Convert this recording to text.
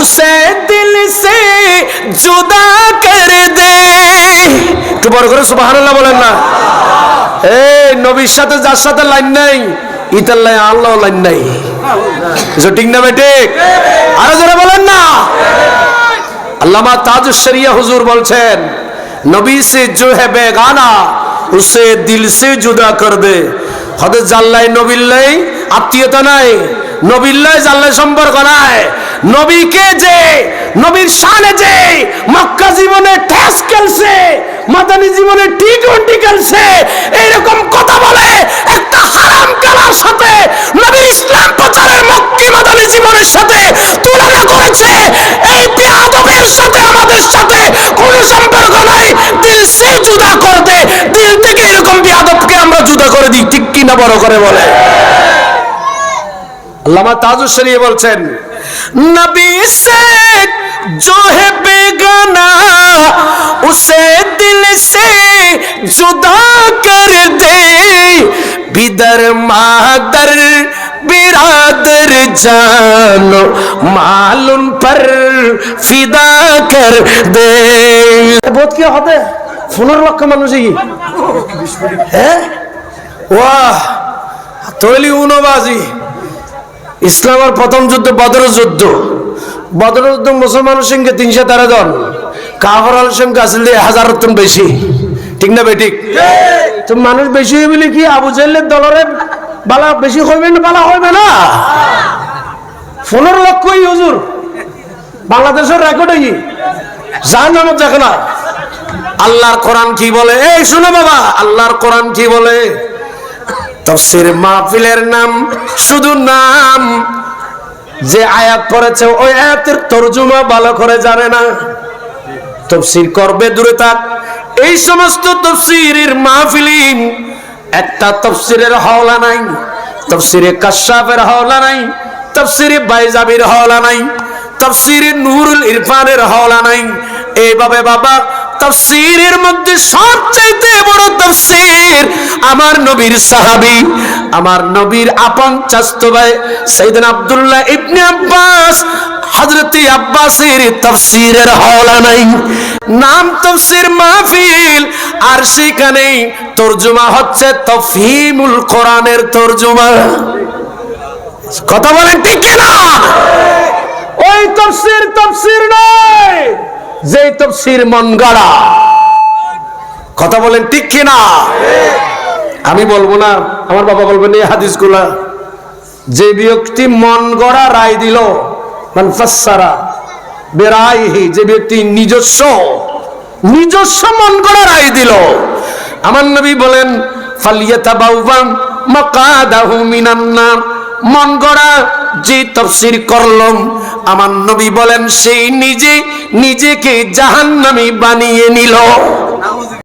उसे दिल से जुदा कर दे একটু বড় করে সুবহানাল্লাহ বলেন না এই নবীর সাথে যার সাথে লাইন নাই ইতার লাইন আল্লাহ লাইন নাই কিছু ঠিক না বেঠিক আরো যারা বলেন না अल्लामा ताज शरिया हुजूर বলছেন নবী से जो है बेगाना उसे दिल से जुदा कर दे হতে জাল্লাই নবিল্লাই আত্মীয়তা নাই নবিল্লাই জাল্লাই সম্পর্ক নাই নবীকে যে, নবীর শানে যে, মক্কা জীবনে ঠেস খেলছে, মাদানী জীবনে টি টোয়েন্টি খেলছে, এইরকম কথা বলে একটা হারাম খেলার সাথে নবীর ইসলাম প্রচারের মক্কি মাদানী জীবনের সাথে তুলনা করেছে। এই বেয়াদবের সাথে, আমাদের সাথে কোনো সম্পর্ক নাই। দিল সে জুদা করে দে দিল থেকে এরকম বেয়াদবকে আমরা জুদা করে দিই, ঠিক কিনা বড় করে বলে। আল্লামা তাজুস শরীফ বলছেন নবী से जो है बेगाना उसे दिल से जुदा कर दे बिदर मादर बिरादर जानो मालूम पर फिदा कर दे বোধ কি হবে পনেরো লক্ষ মানুষ কি হ্যাঁ ওয়াহ তৈলি উনবাজি ইসলামের প্রথম যুদ্ধ বদর যুদ্ধ। বদর যুদ্ধ মুসলমানের সঙ্গে তিনশো তেরো জন কাহরাল সঙ্গে আসলে হাজার টন বেশি। ঠিক না বেঠিক মানুষ বেশি বলে কি আবু জাহেলের দলরে বালা বেশি হইবে না, বালা হইবে না? পনেরো লক্ষই হুজুর। বাংলাদেশের রেকর্ড কি জাহান নামত দেখে না। আল্লাহর কোরআন কি বলে? এই শুনো বাবা, আল্লাহর কোরআন কি বলে? তফসির মাহফিলের নাম, শুধু নাম। যে আয়াত পড়েছে, ওই আয়াতের তর্জমা ভালো করে জানে না। তফসির করবে দূরে থাক। এই সমস্ত তফসিরের মাহফিলিন, একটা তফসিরের হাওলা নাই, তফসিরে কাশাফের হাওলা নাই, তফসিরে বাইজাবির হাওলা নাই, তফসিরে নুরুল ইরফানের হাওলা নাই। এইভাবে বাবা তফসিরের মধ্যে সবচাইতে বড় তফসির আমার নবীর সাহাবী, আমার নবীর আপন চাস্ত ভাই আব্দুল্লাহ ইবনে আব্বাস, হযরতে আব্বাসের তফসিরের হওলা নাই। নাম তফসির মাহফিল, আর সেখানে তরজমা হচ্ছে তফহিমুল কোরআনের তরজমা। কথা বলেন ঠিক না ওই তফসির তফসির নয়। যে তফসির মন গড়া। কথা বলেন ঠিক কিনা? আমি বলব না, আমার বাবা বলবেন এই হাদিসগুলা। যে ব্যক্তি মন গড়া রায় দিল মানে ফাসারা বেরাইহি, যে ব্যক্তি নিজস্ব নিজস্ব মন গড়া রায় দিল। আমার নবী বলেন ফালিয়াতা বাউবাম মাকাদাহু মিনান নার মন গড়া যে তফসির করলাম আমার নবী বলেন সেই নিজে নিজেকে জাহান্নামী বানিয়ে নিল।